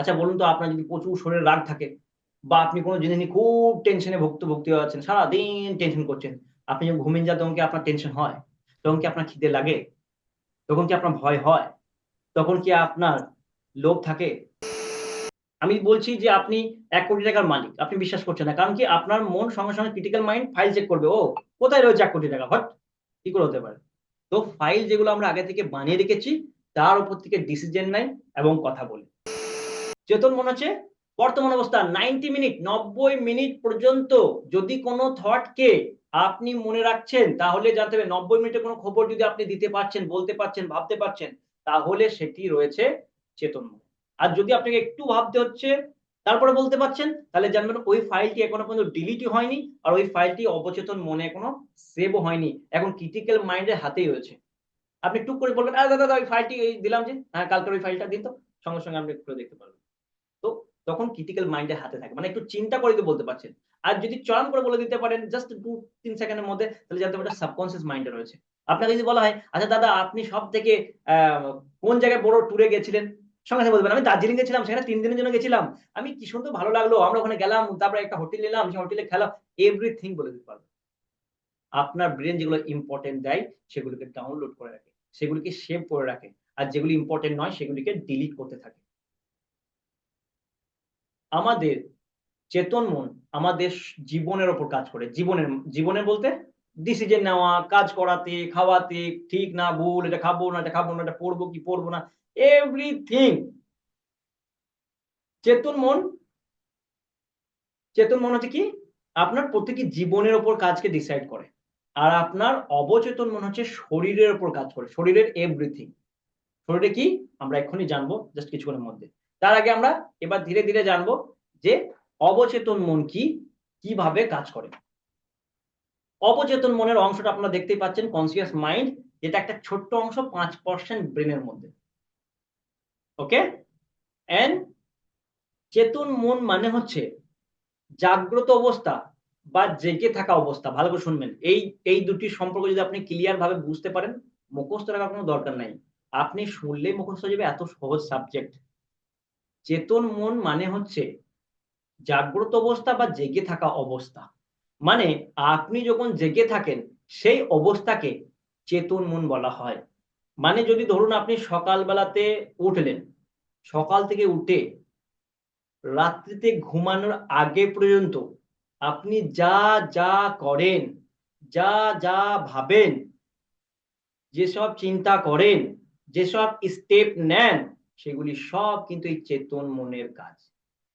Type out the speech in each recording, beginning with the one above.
আচ্ছা বলুন তো আপনার যদি প্রচুর শরীরে রাগ থাকে বা আপনি কোনো জিনিস নিয়ে খুব টেনশনে ভুক্ত ভুক্তি আছেন, সারাদিন টেনশন করছেন, আপনি যখন ঘুমিয়ে যান তখন কি আপনার টেনশন হয়? তখন কি আপনার খিদে লাগে? তখন কি আপনার ভয় হয়? তখন কি আপনার লোভ থাকে? আমি বলছি যে আপনি এক কোটি টাকার মালিক, আপনি বিশ্বাস করছেন না। কারণ কি আপনার মন সঙ্গে সঙ্গে ক্রিটিক্যাল মাইন্ড ফাইল চেক করবে, ও কোথায় রয়েছে এক কোটি টাকা? হট কি করে হতে পারে? তো ফাইল যেগুলো আমরা আগে থেকে বানিয়ে রেখেছি, তার উপর থেকে ডিসিশন নেয় এবং কথা বলে। চেতন মনে হচ্ছে? বর্তমান অবস্থা নাইনটি মিনিট নব্বই মিনিট পর্যন্ত যদি কোনো থটকে আপনি মনে রাখছেন, তাহলে জানতে হবে, নব্বই মিনিটের কোনো খবর যদি আপনি দিতে পারছেন, বলতে পারছেন, ভাবতে পারছেন, তাহলে সেটি রয়েছে চেতন মনে। আর যদি আপনাকে একটু ভাবতে হচ্ছে, তারপরে বলতে পারছেন, তাহলে জানবেন ওই ফাইলটি এখনও পর্যন্ত ডিলিটই হয়নি, আর ওই ফাইলটি অবচেতন মনে এখনও সেভও হয়নি। এখন ক্রিটিক্যাল মাইন্ডের হাতেই রয়েছে। আপনি টুক করে বলবেন, আরে দাদা ওই ফাইলটি দিলাম যে হ্যাঁ কালকের ওই ফাইলটা দিন তো। সঙ্গে সঙ্গে আপনি খুলে দেখতে পারবেন। তখন ক্রিটিক্যাল মাইন্ডের হাতে থাকে। মানে একটু চিন্তা করে বলতে পারছেন। আর যদি চরম করে বলে দিতে পারেন জাস্ট দু তিন সেকেন্ডের মধ্যে, তাহলে জানতে পারবেন সাবকনসিয়াস মাইন্ডে রয়েছে। আপনাকে যদি বলা হয় আচ্ছা দাদা, আপনি সব থেকে কোন জায়গায় বড় ট্যুরে গেছিলেন? সঙ্গে সঙ্গে বলবেন আমি দার্জিলিং গেছিলাম, সেখানে তিন দিনের জন্য গেছিলাম। আমি কি সুন্দর ভালো লাগল, আমরা ওখানে গেলাম, তারপরে একটা হোটেল নিলাম, সেই হোটেলে খেলাম। এভরিথিং বলে দিতে পারব। আপনার ব্রেন যেগুলো ইম্পর্টেন্ট দেয়, সেগুলোকে ডাউনলোড করে রাখে। সেগুলিকে সেভ করে রাখে। আর যেগুলি ইম্পর্টেন্ট নয়, সেগুলিকে ডিলিট করতে থাকে। আমাদের চেতন মন আমাদের জীবনের ওপর কাজ করে। জীবনের জীবনের বলতে ডিসিশন নেওয়া, কাজ করাতে, খাওয়াতে, ঠিক না, ভুল, এটা খাব না, এটা খাব না, এটা পড়ব কি পড়ব না এভরিথিং চেতন মন চেতন মন হচ্ছে কি? আপনার প্রত্যেকটি জীবনের ওপর কাজকে ডিসাইড করে। আর আপনার অবচেতন মনে হচ্ছে শরীরের ওপর কাজ করে, শরীরের এভরিথিং শরীরে কি? আমরা এক্ষুনি জানব জাস্ট কিছুক্ষণের মধ্যে। তার আগে আমরা এবার ধীরে ধীরে জানব যে অবচেতন মন কি, কীভাবে কাজ করে। অবচেতন মনের অংশটা আপনারা দেখতেই পাচ্ছেন কনসিয়াস মাইন্ড যেটা একটা ছোট্ট অংশ, পাঁচ পার্সেন্ট ব্রেনের মধ্যে। ওকে এন্ড চেতন মন মানে হচ্ছে জাগ্রত অবস্থা বা জেগে থাকা অবস্থা। ভালো করে শুনবেন। এই এই দুটি সম্পর্ক যদি আপনি ক্লিয়ার ভাবে বুঝতে পারেন, মুখস্থ রাখার কোনো দরকার নাই। আপনি শুনলেই মুখস্থ যাবে, এত সহজ সাবজেক্ট চেতন মন মানে হচ্ছে জাগ্রত অবস্থা বা জেগে থাকা অবস্থা। মানে আপনি যখন জেগে থাকেন, সেই অবস্থাকে চেতন মন বলা হয়। মানে যদি ধরুন আপনি সকালবেলাতে উঠলেন, সকাল থেকে উঠে রাত্রিতে ঘুমানোর আগে পর্যন্ত আপনি যা যা করেন, যা যা ভাবেন, যেসব চিন্তা করেন, যেসব স্টেপ নেন সেগুলি সব কিন্তু এই চেতন মনের কাজ।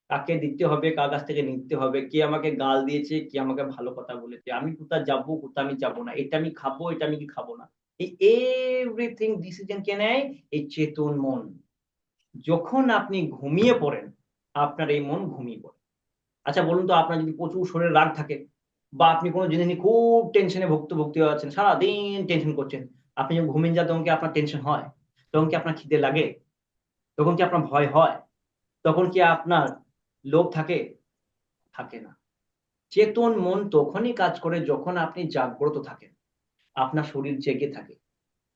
কাকে দিতে হবে, কার কাছ থেকে নিতে হবে, কে আমাকে গাল দিয়েছে, কে আমাকে ভালো কথা বলেছে, আমি কোথা যাব কোথা আমি যাব না, এটা আমি খাব, এটা আমি কি খাব না? এই এভরিথিং ডিসিশন কে নেয়? এই চেতন মন। যখন আপনি ঘুমিয়ে পড়েন, আপনার এই মন ঘুমিয়ে পড়ে। আচ্ছা বলুন তো, আপনার যদি প্রচুর শরীরে রাগ থাকে বা আপনি কোনো জিনিস নিয়ে খুব টেনশনে ভুক্ত ভুক্তি হয়ে আছেন, সারাদিন টেনশন করছেন, আপনি যখন ঘুমিয়ে যান তখন কি আপনার টেনশন হয়? তখন কি আপনার খিদে লাগে? তখন কি আপনার ভয় হয়? তখন কি আপনার লোভ থাকে? থাকে না। চেতন মন তখনই কাজ করে যখন আপনি জাগ্রত থাকেন। আপনার শরীর জেগে থাকে।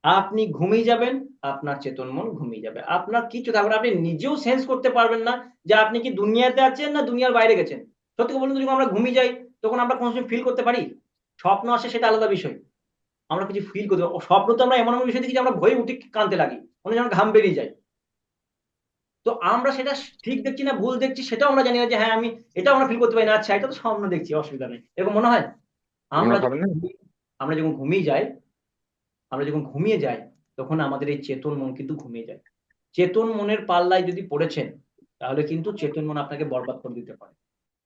আপনি ঘুমিয়ে যাবেন, আপনার চেতন মন ঘুমিয়ে যাবে। আপনার কিছু থাকবে আপনি নিজেও সেন্স করতে পারবেন না যে আপনি কি দুনিয়াতে আছেন না দুনিয়ার বাইরে গেছেন। সত্যি বলুন যখন আমরা ঘুমিয়ে যাই, তখন আমরা কোনো সময় ফিল করতে পারি? স্বপ্ন আসে সেটা আলাদা বিষয়। আমরা কিছু ফিল করতে স্বপ্ন তো আমরা এমন এমন বিষয় দেখি যে আমরা ভয়ে উঠে কানতে লাগি। মনে যেন ঘাম বেরিয়ে যায়। তো আমরা সেটা ঠিক দেখছি না ভুল দেখছি সেটাও আমরা জানি না যে হ্যাঁ আমি এটাও আমরা ফিল করতে পারি না। আচ্ছা এটা তো স্বপ্ন দেখছি অসুবিধা নেই। এরকম মনে হয়? আমরা আমরা যখন ঘুমিয়ে যাই আমরা যখন ঘুমিয়ে যাই তখন আমাদের এই চেতন মন কিন্তু ঘুমিয়ে যায়। চেতন মনের পাল্লায় যদি পড়েছেন তাহলে কিন্তু চেতন মন আপনাকে বরবাদ করে দিতে পারে।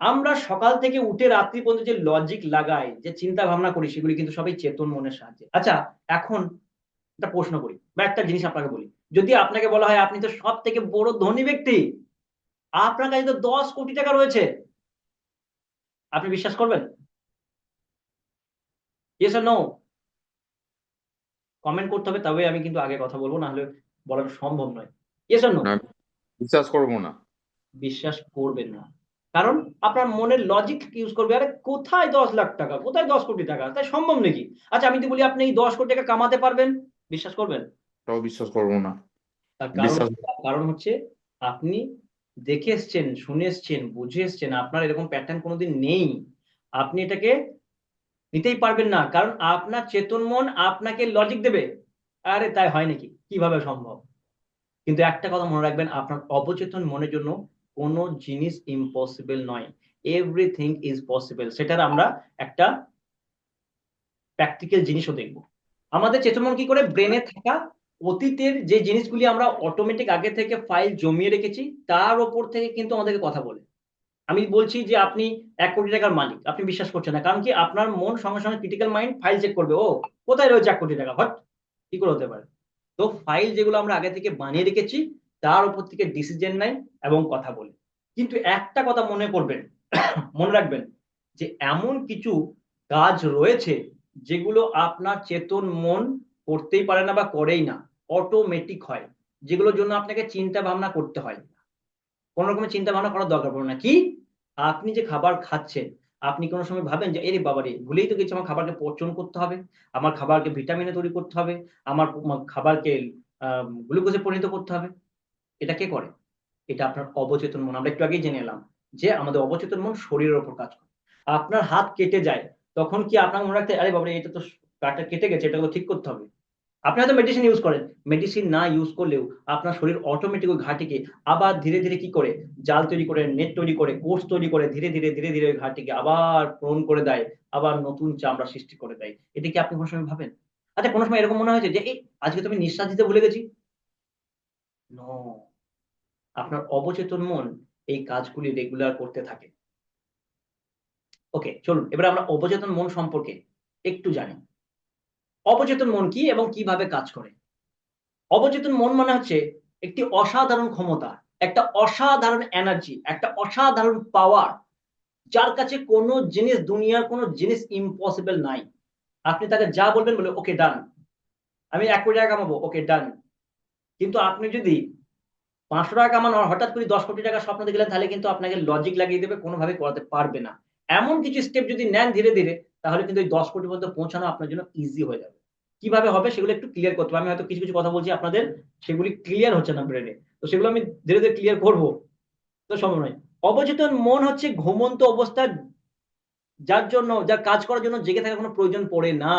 আমরা সকাল থেকে উঠে রাত্রি পর্যন্ত যে লজিক লাগাই যে চিন্তা ভাবনা করি সেগুলি কিন্তু সবই চেতন মনের সাহায্যে। আচ্ছা এখন একটা প্রশ্ন করি বা একটা জিনিস আপনাকে বলি। যদি আপনাকে বলা হয় আপনি তো সব থেকে বড় ধনী ব্যক্তি আপনার কাছে তো দশ কোটি টাকা রয়েছে। আপনি বিশ্বাস করবেন? ইয়েস নো কমেন্ট করতে হবে তবে আমি কিন্তু আগে কথা বলব না হলে বলা সম্ভব নয়। ইয়েস নো বিশ্বাস করব না। বিশ্বাস করবেন না। কারণ আপনার মনের লজিক ইউজ করবে আরে কোথায় দশ লাখ টাকা? কোথায় দশ কোটি টাকা? তাই সম্ভব নাকি? আচ্ছা আমি তো বলি আপনি এই দশ কোটি টাকা কামাতে পারবেন বিশ্বাস করবেন? তাও বিশ্বাস করব না। তার কারণ কারণ হচ্ছে আপনি দেখে এসছেন শুনে এসছেন বুঝে এসছেন আপনার এরকম প্যাটার্ন কোনোদিন নেই। আপনি এটাকে নিতেই পারবেন না কারণ আপনার চেতন মন আপনাকে লজিক দেবে। আরে তাই হয় নাকি? কীভাবে সম্ভব? কিন্তু একটা কথা মনে রাখবেন আপনার অবচেতন মনের জন্য কোনো জিনিস ইম্পসিবল নয়। এভরিথিং ইজ পসিবল সেটার আমরা একটা প্র্যাকটিক্যাল জিনিসও দেখব। আমাদের চেতন কি করে? ব্রেনে থাকা অতীতের যে জিনিসগুলি আমরা অটোমেটিক আগে থেকে ফাইল জমিয়ে রেখেছি, তার ওপর থেকে কিন্তু আমাদেরকে কথা বলে। আমি বলছি যে আপনি এক কোটি টাকার মালিক, আপনি বিশ্বাস করছেন না। কারণ কি? আপনার মন সঙ্গে সঙ্গে ক্রিটিক্যাল মাইন্ড ফাইল চেক করবে, ও, কোথায় রয়েছে এক কোটি টাকা? হট, কি করে হতে পারে? তো ফাইল যেগুলো আমরা আগে থেকে বানিয়ে রেখেছি, তার উপর থেকে ডিসিশন নেয় এবং কথা বলে। কিন্তু একটা কথা মনে করবেন, মনে রাখবেন যে এমন কিছু কাজ রয়েছে যেগুলো আপনার চেতন মন করতেই পারে না বা করেই না অটোমেটিক হয়। যেগুলোর জন্য আপনাকে চিন্তা ভাবনা করতে হয়। কোন রকমের চিন্তা ভাবনা করার দরকার পড়ে না। কি? আপনি যে খাবার খাচ্ছেন, আপনি কোনো সময় ভাবেন যে, এরে বাবারে, ভুলেই তো গেছি, আমার খাবারকে পচন করতে হবে, আমার খাবারকে ভিটামিনে তৈরি করতে হবে, আমার খাবারকে গ্লুকোজে পরিণত করতে হবে। এটা কে করে? এটা আপনার অবচেতন মন। আমরা একটু আগেই জেনে এলাম যে, আমাদের অবচেতন মন শরীরের ওপর কাজ করে। আপনার হাত কেটে যায় তখন কি আপনার মনে রাখতে আরে বাবারে, এটা তো কাটা কেটে গেছে, এটাকে ঠিক করতে হবে। আপনি হয়তো মেডিসিন ইউজ করেন। মেডিসিন না ইউজ করলেও আপনার শরীর অটোমেটিক ওই ঘাটিকে আবার ধীরে ধীরে কি করে? জাল তৈরি করে নেট তৈরি করে কোর্স তৈরি করে, ধীরে ধীরে ধীরে ধীরে ওই ঘাটিকে আবার পূরণ করে দেয়, আবার নতুন চামড়া সৃষ্টি করে দেয়। এটা কি আপনি কোনো সময় ভাবেন? আচ্ছা কোনো সময় এরকম মনে হয়েছে যে, এই, আজকে তুমি নিঃশ্বাস দিতে ভুলে গেছি আপনার অবচেতন মন এই কাজগুলি রেগুলার করতে থাকে। ওকে চলুন, এবার আমরা অবচেতন মন সম্পর্কে একটু জানি। অবচেতন মন কি এবং কীভাবে কাজ করে? অবচেতন মন মানে হচ্ছে একটি অসাধারণ ক্ষমতা, একটা অসাধারণ এনার্জি একটা অসাধারণ পাওয়ার যার কাছে কোনো জিনিস, দুনিয়ার কোনো জিনিস ইম্পসিবল নাই। আপনি তাকে যা বলবেন বলে ওকে ডান আমি এক কোটি টাকা কামাবো ওকে ডান কিন্তু আপনি যদি পাঁচশো টাকা কামান, হঠাৎ করে দশ কোটি টাকা স্বপ্ন দেখলেন, তাহলে কিন্তু আপনাকে লজিক লাগিয়ে দেবে, কোনোভাবে করাতে পারবে না। এমন কিছু স্টেপ যদি নেন ধীরে ধীরে, তাহলে কিন্তু ওই দশ কোটি পর্যন্ত পৌঁছানো আপনার জন্য ইজি হয়ে যাবে। কীভাবে হবে সেগুলো একটু ক্লিয়ার করতে হবে। আমি হয়তো কিছু কিছু কথা বলছি আপনাদের, সেগুলি ক্লিয়ার হচ্ছে না ব্রেনে তো সেগুলো আমি ধীরে ধীরে ক্লিয়ার করব। তো সম্ভব নয়। অবচেতন মন হচ্ছে ঘুমন্ত অবস্থা, যার জন্য যার কাজ করার জন্য জেগে থাকার কোনো প্রয়োজন পড়ে না।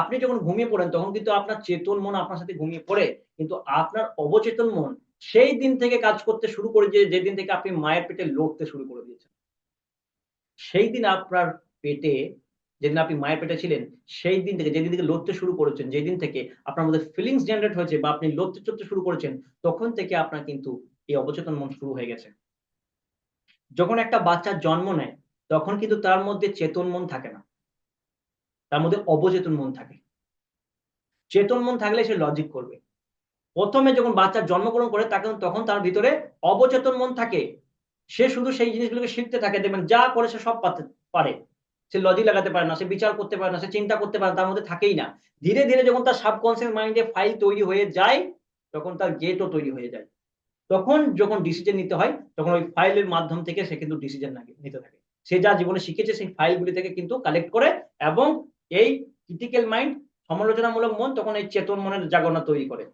আপনি যখন ঘুমিয়ে পড়েন, তখন কিন্তু আপনার চেতন মন আপনার সাথে ঘুমিয়ে পড়ে। কিন্তু আপনার অবচেতন মন সেই দিন থেকে কাজ করতে শুরু করে যে যেদিন থেকে আপনি মায়ের পেটে লড়তে শুরু করে দিয়েছেন। সেই দিন আপনার পেটে, যেদিন আপনি মায়ের পেটে ছিলেন সেই দিন থেকে, যেদিন থেকে লড়তে শুরু করেছেন, যেদিন থেকে আপনার মধ্যে ফিলিংস জেনারেট হয়েছে বা আপনি লড়তে চড়তে শুরু করেছেন, তখন থেকে আপনার কিন্তু এই অবচেতন মন শুরু হয়ে গেছে। যখন একটা বাচ্চার জন্ম নেয়, তখন কিন্তু তার মধ্যে চেতন মন থাকে না। তার মধ্যে অবচেতন মন থাকে। চেতন মন থাকলে সে লজিক করবে। প্রথমে যখন বাচ্চার জন্মগ্রহণ করে তখন তখন তার ভিতরে অবচেতন মন থাকে। সে শুধু সেই জিনিসগুলোকে শিখতে থাকে, দেখবেন যা করে সে সব পারে। সে লজিক লাগাতে পারে না, সে বিচার করতে পারে না, সে চিন্তা করতে পারে তার মধ্যে থাকেই না। ধীরে ধীরে যখন তার সাবকনসিয়াস মাইন্ডে ফাইল তৈরি হয়ে যায়, তখন তার গেটও তৈরি হয়ে যায়। তখন যখন ডিসিশন নিতে হয়, তখন ওই ফাইলের মাধ্যম থেকে সে কিন্তু ডিসিশন নিতে থাকে। সে যা জীবনে শিখেছে, সেই ফাইলগুলি থেকে কিন্তু কালেক্ট করে এবং এই ক্রিটিক্যাল মাইন্ড সমালোচনামূলক মন, তখন এই চেতন মনের জাগরণ তৈরি করে।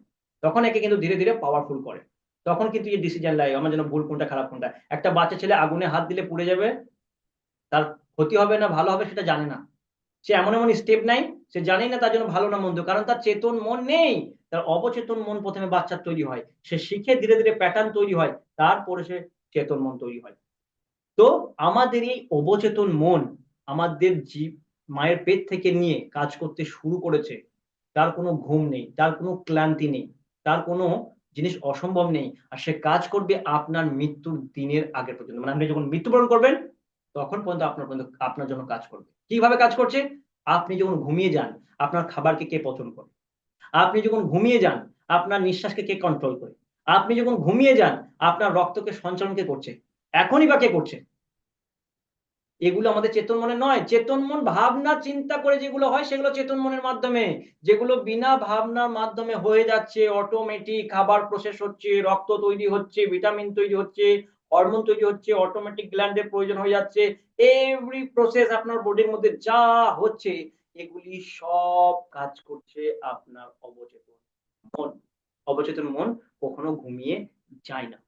তখন একে কিন্তু ধীরে ধীরে পাওয়ারফুল করে। তখন কিন্তু এই ডিসিশন লাগে আমার যেন ভুল কোনটা, খারাপ কোনটা। একটা বাচ্চা ছেলে আগুনে হাত দিলে পুড়ে যাবে, তার ক্ষতি হবে না, ভালো হবে সেটা জানে না। সে এমন এমন স্টেপ নাই, সে জানেই না তার জন্য ভালো না মন্দ, কারণ তার চেতন মন নেই। তার অবচেতন মন প্রথমে বাচ্চার তৈরি হয়। সে শিখে ধীরে ধীরে প্যাটার্ন তৈরি হয়, তারপরে সে চেতন মন তৈরি হয়। তো আমাদের এই অবচেতন মন আমাদের জীব, মায়ের পেট থেকে নিয়ে কাজ করতে শুরু করেছে। তার কোনো ঘুম নেই, তার কোনো ক্লান্তি নেই, তার কোনো জিনিস অসম্ভব নেই, আর সে কাজ করবে আপনার মৃত্যুর দিনের আগে পর্যন্ত। মানে আপনি যখন মৃত্যুবরণ করবেন, তখন পর্যন্ত আপনার পর্যন্ত, আপনার জন্য কাজ করবে। কীভাবে কাজ করছে? আপনি যখন ঘুমিয়ে যান, আপনার খাবারকে কে পচন করে? আপনি যখন ঘুমিয়ে যান, আপনার নিঃশ্বাসকে কে কন্ট্রোল করে? আপনি যখন ঘুমিয়ে যান, আপনার রক্তকে সঞ্চালন কে করছে? এখনই বা কে করছে? এগুলো আমাদের চেতন মনে নয়। চেতন মন ভাবনা, চিন্তা করে যেগুলো হয়, সেগুলো চেতন মনের মাধ্যমে। যেগুলো বিনা ভাবনার মাধ্যমে হয়ে যাচ্ছে অটোমেটিক খাবার প্রসেস হচ্ছে, রক্ত তৈরি হচ্ছে ভিটামিন তৈরি হচ্ছে হরমোন তৈরি হচ্ছে অটোমেটিক গ্ল্যান্ডের প্রয়োজন হয়ে যাচ্ছে। এভরি প্রসেস আপনার বডির মধ্যে যা হচ্ছে, এগুলি সব কাজ করছে আপনার অবচেতন মন। অবচেতন মন কখনো ঘুমিয়ে যায় না।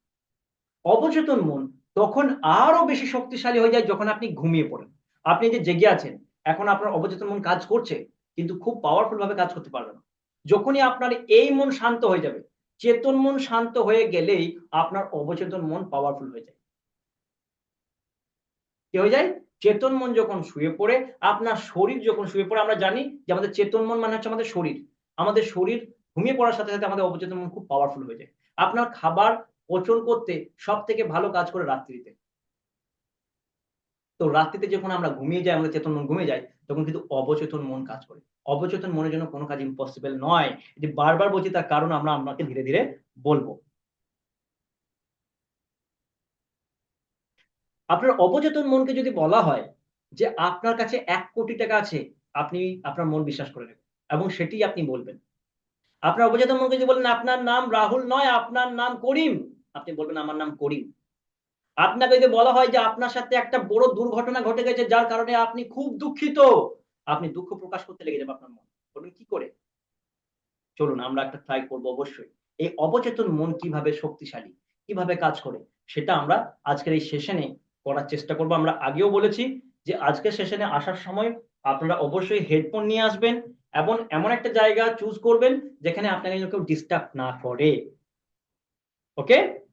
অবচেতন মন তখন আরও বেশি শক্তিশালী হয়ে যায় যখন আপনি ঘুমিয়ে পড়েন। আপনি যে জেগে আছেন, এখন আপনার অবচেতন মন কাজ করছে, কিন্তু খুব পাওয়ারফুল ভাবে কাজ করতে পারবে না। যখনই আপনার এই মন শান্ত হয়ে যাবে, চেতন মন শান্ত হয়ে গেলেই আপনার অবচেতন মন পাওয়ারফুল হয়ে যায়। কি হয়ে যায়? চেতন মন যখন শুয়ে পড়ে, আপনার শরীর যখন শুয়ে পড়ে, আমরা জানি যে আমাদের চেতন মন মানে হচ্ছে আমাদের শরীর। আমাদের শরীর ঘুমিয়ে পড়ার সাথে সাথে আমাদের অবচেতন মন খুব পাওয়ারফুল হয়ে যায়। আপনার খাবার পচন করতে সব থেকে ভালো কাজ করে রাত্রিতে। তো রাত্রিতে যখন আমরা ঘুমিয়ে যাই, আমাদের চেতন মন ঘুমিয়ে যায়, তখন কিন্তু অবচেতন মন কাজ করে। অবচেতন মনের জন্য কোনো কাজ ইম্পসিবল নয় এটি বারবার বলছি তার কারণ আমরা আপনাকে ধীরে ধীরে বলব। আপনার অবচেতন মনকে যদি বলা হয় যে আপনার কাছে এক কোটি টাকা আছে, আপনি আপনার মন বিশ্বাস করে নেবেন এবং সেটি আপনি বলবেন। আপনার অবচেতন মনকে যদি বলেন, আপনার নাম রাহুল নয়, আপনার নাম করিম। আপনি বলবেন আমার নাম করিম। আপনাকে যদি বলা হয় যে আপনার সাথে একটা বড় দুর্ঘটনা ঘটে গেছে, যার কারণে আপনি খুব দুঃখিত। আপনি দুঃখ প্রকাশ করতে লেগে যাবে আপনার মন। বলুন, কি করে? চলুন, আমরা একটা ট্রাই করব অবশ্যই। এই অবচেতন মন কীভাবে শক্তিশালী, কীভাবে কাজ করে, সেটা আমরা আজকের এই সেশনে করার চেষ্টা করব। আমরা আগেও বলেছি যে আজকের সেশনে আসার সময় আপনারা অবশ্যই হেডফোন নিয়ে আসবেন এবং এমন একটা জায়গা চুজ করবেন যেখানে আপনাকে কেউ ডিস্টার্ব না করে। ওকে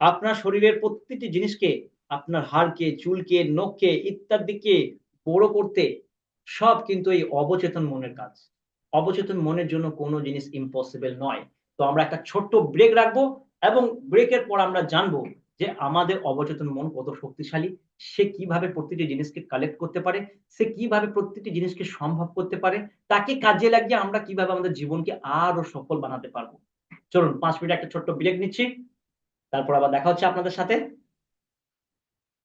আপনার শরীরের প্রত্যেকটি জিনিসকে আপনার হাড়কে, চুলকে, নখকে ইত্যাদিকে বড় করতে সব কিন্তু এই অবচেতন মনের কাজ। অবচেতন মনের জন্য কোনো জিনিস ইম্পসিবল নয়। তো আমরা একটা ছোট্ট ব্রেক রাখব এবং ব্রেকের পর আমরা জানব যে আমাদের অবচেতন মন কত শক্তিশালী, সে কীভাবে প্রতিটি জিনিসকে কালেক্ট করতে পারে, সে কীভাবে প্রতিটি জিনিসকে সম্ভব করতে পারে, তাকে কাজে লাগিয়ে আমরা কীভাবে আমাদের জীবনকে আরও সফল বানাতে পারব। চলুন, পাঁচ মিনিট একটা ছোট্ট ব্রেক নিচ্ছি। তারপর আবার দেখা হচ্ছে আপনাদের সাথে।